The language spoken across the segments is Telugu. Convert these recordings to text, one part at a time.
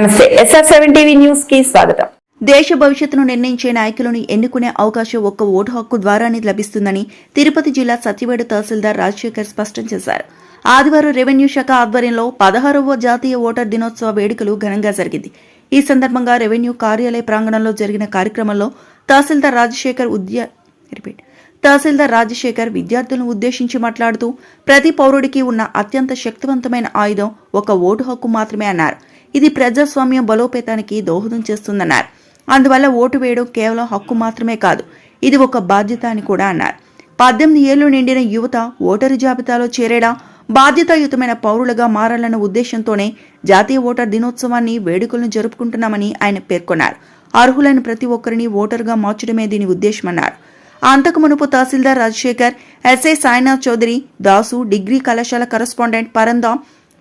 నమస్తే ఎస్ఆర్ సెవెన్ టీవీ న్యూస్కి స్వాగతం. దేశ భవిష్యత్తును నిర్ణయించే నాయకులను ఎన్నుకునే అవకాశం ఒక్క ఓటు హక్కు ద్వారానే లభిస్తుందని తిరుపతి జిల్లా సత్యవేడు తహసీల్దార్ రాజశేఖర్ స్పష్టం చేశారు. ఆదివారం రెవెన్యూ శాఖ ఆధ్వర్యంలో పదహారవ జాతీయ ఓటర్ దినోత్సవ వేడుకలు ఘనంగా జరిగింది. ఈ సందర్భంగా రెవెన్యూ కార్యాలయ ప్రాంగణంలో జరిగిన కార్యక్రమంలో తహసీల్దార్ రాజశేఖర్ ఉద్య రిపీట్. తహసీల్దార్ రాజశేఖర్ విద్యార్థులను ఉద్దేశించి మాట్లాడుతూ ప్రతి పౌరుడికి ఉన్న అత్యంత శక్తివంతమైన ఆయుధం ఒక ఓటు హక్కు మాత్రమే అన్నారు. ఇది ప్రజాస్వామ్యం బలోపేతానికి దోహదం చేస్తుందన్నారు. అందువల్ల ఓటు వేయడం కేవలం హక్కు మాత్రమే కాదు ఇది ఒక బాధ్యత అని కూడా అన్నారు. పద్దెనిమిది ఏళ్ళు నిండిన యువత ఓటరు జాబితాలో చేరేలా బాధ్యతాయుతమైన పౌరులుగా మారాలన్న ఉద్దేశంతోనే జాతీయ ఓటర్ దినోత్సవాన్ని వేడుకలను జరుపుకుంటున్నామని ఆయన పేర్కొన్నారు. అర్హులైన ప్రతి ఒక్కరిని ఓటరుగా మార్చడమే దీని ఉద్దేశమన్నారు. అంతకు మునుపు తహసీల్దార్ రాజశేఖర్ ఎస్ఐ సాయినాథ్ చౌదరి దాసు డిగ్రీ కళాశాల కరస్పాండెంట్ పరందాం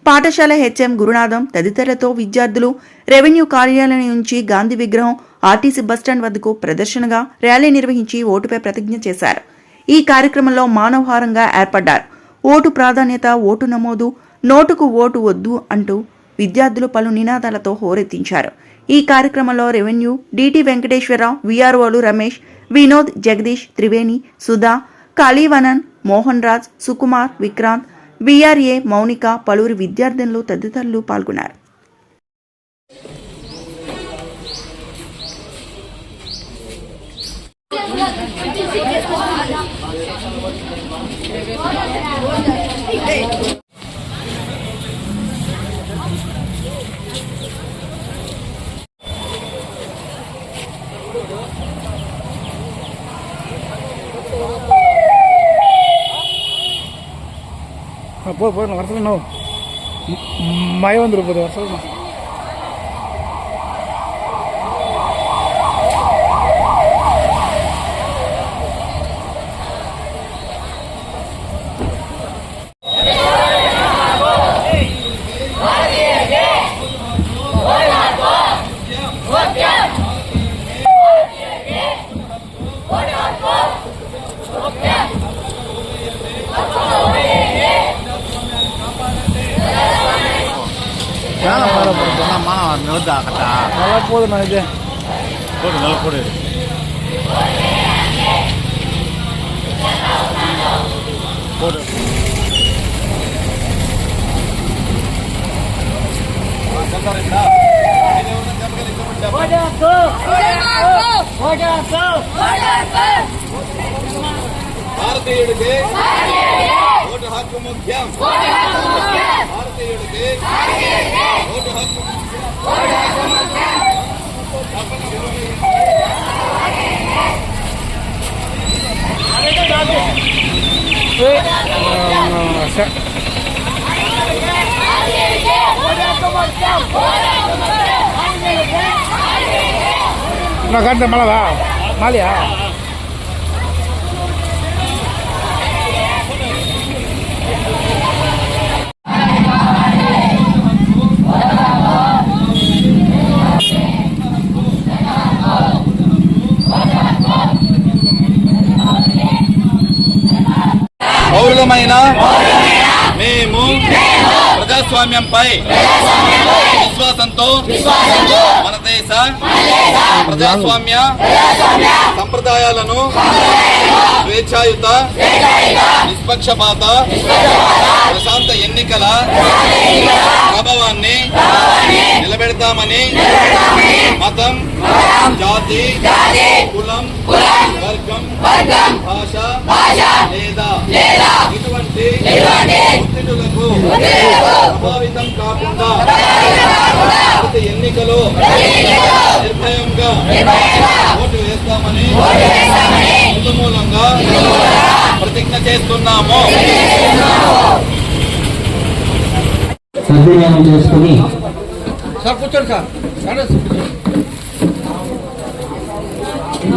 పాఠశాల హెచ్ఎం గురునాథం తదితరులతో విద్యార్థులు రెవెన్యూ కార్యాలయం నుంచి గాంధీ విగ్రహం ఆర్టీసీ బస్టాండ్ వద్దకు ప్రదర్శనగా ర్యాలీ నిర్వహించి ఓటుపై ప్రతిజ్ఞ చేశారు. ఈ కార్యక్రమంలో మానవహారంగా ఏర్పడ్డారు. ఓటు ప్రాధాన్యత ఓటు నమోదు నోటుకు ఓటు వద్దు అంటూ విద్యార్థులు పలు నినాదాలతో హోరెత్తించారు. ఈ కార్యక్రమంలో రెవెన్యూ డిటి వెంకటేశ్వరరావు విఆర్ఓలు రమేష్ వినోద్ జగదీష్ త్రివేణి సుధా కాళీవనన్ మోహన్ రాజ్ సుకుమార్ విక్రాంత్ బీఆర్ఏ మౌనిక పలువురు విద్యార్థినులు తదితరులు పాల్గొన్నారు. போ போதும் வர சொல்லணும் மழை வந்துடும் போது வர போடுதா கட்டா நல்லா போதுண்ணா இது போடு நல்லா போடு போடு பாரதியுடைய హక్కు ముఖ్యం భారతీయుడికి ఓటు హక్కు నా గంట మళ్ళా మాలియా పౌరులమైన మేము ప్రజాస్వామ్యంపై విశ్వాసంతో మన దేశ ప్రజాస్వామ్య సంప్రదాయాలను స్వేచ్ఛాయుత నిష్పక్షపాత ప్రశాంత ఎన్నికల ప్రభావాన్ని నిలబెడతామని మతం జాతి కులం వర్గం భాష లేదా ఇటువంటి ఒత్తిడులకు ప్రభావితం కాకుండా ప్రతి ఎన్నికలో నిర్భయంగా ఓటు వేస్తామని ప్రతిజ్ఞ చేస్తున్నాము. సద్వినియోగం చేసుకుని సార్ కూర్చోండి సార్.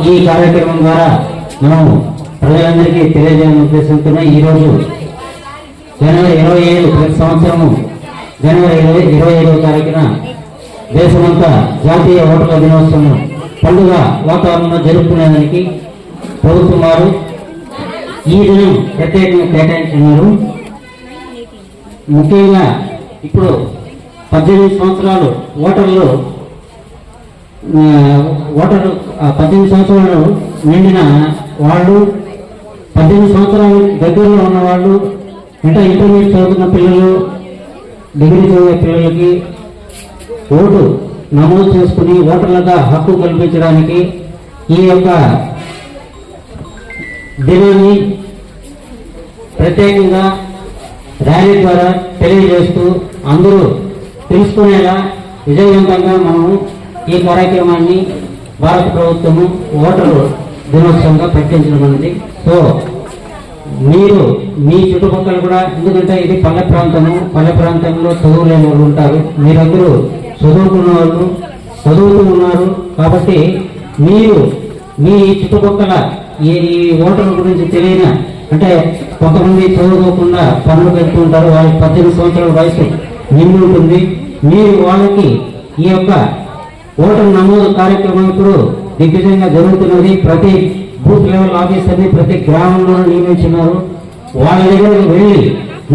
ఈ కార్యక్రమం ద్వారా మనం ప్రజలందరికీ తెలియజేయడం ఉద్దేశంతోనే ఈరోజు జనవరి ఇరవై ఏడు ప్రతి సంవత్సరము జనవరి ఇరవై ఇరవై ఐదవ తారీఖున దేశమంతా జాతీయ ఓటర్ల దినోత్సవం పండుగ వాతావరణంలో జరుపుకునేదానికి ప్రభుత్వం వారు ఈ దినం ప్రత్యేకంగా కేటాయించున్నారు ముఖ్యంగా ఇప్పుడు పద్దెనిమిది సంవత్సరాలు ఓటర్లు ఓటర్ ఓటరు పద్దెనిమిది సంవత్సరాలు నిండిన వాళ్ళు పద్దెనిమిది సంవత్సరాల దగ్గరలో ఉన్న వాళ్ళు అంటే ఇంటర్మీడియట్ చదువుతున్న పిల్లలు డిగ్రీ చదివే పిల్లలకి ఓటు నమోదు చేసుకుని ఓటర్లుగా హక్కు కల్పించడానికి ఈ యొక్క దినాన్ని ప్రత్యేకంగా ర్యాలీ ద్వారా తెలియజేస్తూ అందరూ తెలుసుకునేలా విజయవంతంగా మనము ఈ కార్యక్రమాన్ని భారత ప్రభుత్వము ఓటరు దినోత్సవంగా ప్రకటించడం అనేది సో మీరు మీ చుట్టుపక్కల కూడా ఎందుకంటే ఇది పల్లె ప్రాంతము పల్లె ప్రాంతంలో చదువులేని వాళ్ళు ఉంటారు. మీరందరూ చదువుకున్న వాళ్ళు చదువుతూ ఉన్నారు కాబట్టి మీరు మీ చుట్టుపక్కల ఈ ఓటర్ల గురించి తెలియని? అంటే కొంతమంది చదువుకోకుండా పనులు పెట్టుకుంటారు వాళ్ళకి పద్దెనిమిది సంవత్సరాల వయసు నిండి ఉంటుంది. మీరు వాళ్ళకి ఈ యొక్క ఓటర్ నమోదు కార్యక్రమం ఇప్పుడు దిగ్విజయంగా జరుగుతున్నది. ప్రతి బూత్ లెవెల్ ఆఫీసర్ని ప్రతి గ్రామంలో నియమించున్నారు వాళ్ళ దగ్గరికి వెళ్ళి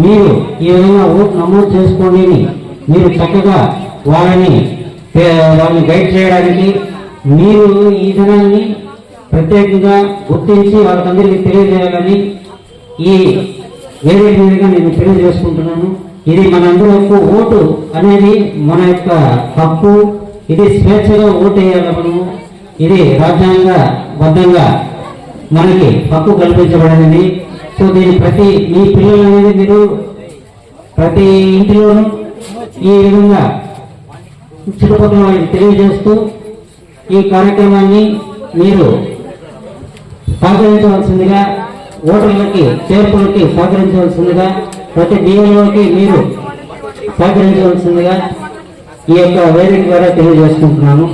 మీరు ఈ విధంగా ఓటు నమోదు చేసుకోండి మీరు చక్కగా వాళ్ళని వాళ్ళని గైడ్ చేయడానికి మీరు ఈ దినాన్ని ప్రత్యేకంగా గుర్తించి వాళ్ళకందరికీ తెలియజేయాలని ఈ వేరే మీదుగా నేను తెలియజేసుకుంటున్నాను. ఇది మనందరి యొక్క ఓటు అనేది మన యొక్క హక్కు. ఇది స్వేచ్ఛగా ఓటు వేయాలి మనము ఇది రాజ్యాంగ బద్ధంగా మనకి హక్కు కల్పించబడింది. సో దీని ప్రతి మీ పిల్లలు అనేది మీరు ప్రతి ఇంటిలోనూ ఈ విధంగా చుట్టుపక్కల వాళ్ళకి తెలియజేస్తూ ఈ కార్యక్రమాన్ని మీరు సహకరించవలసిందిగా ఓటర్లకి చేర్పులకి సహకరించవలసిందిగా ప్రతి డిఎల్ఓకి మీరు సహకరించవలసిందిగా ఈ యొక్క వేదిక ద్వారా తెలియజేసుకుంటున్నాను.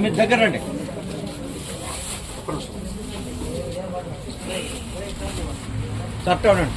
మీరు దగ్గర రండి. చట్ట ఉండండి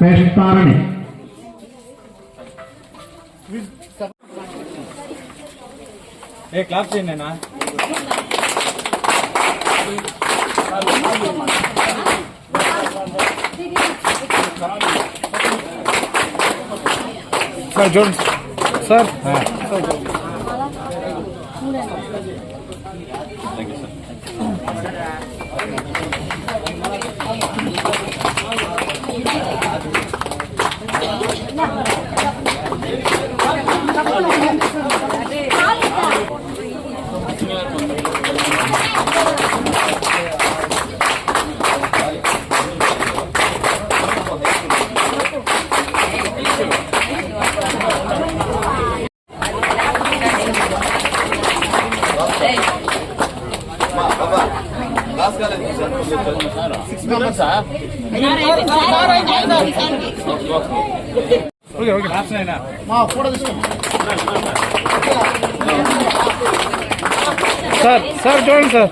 వేస్తారని ఏ క్లాప్ చేయండి నాయనా సార్ చూడండి sir sir thank you sir మా ఓకే ఓకే సార్ సార్ చూడండి సార్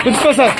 ప్రిన్సిపల్ సార్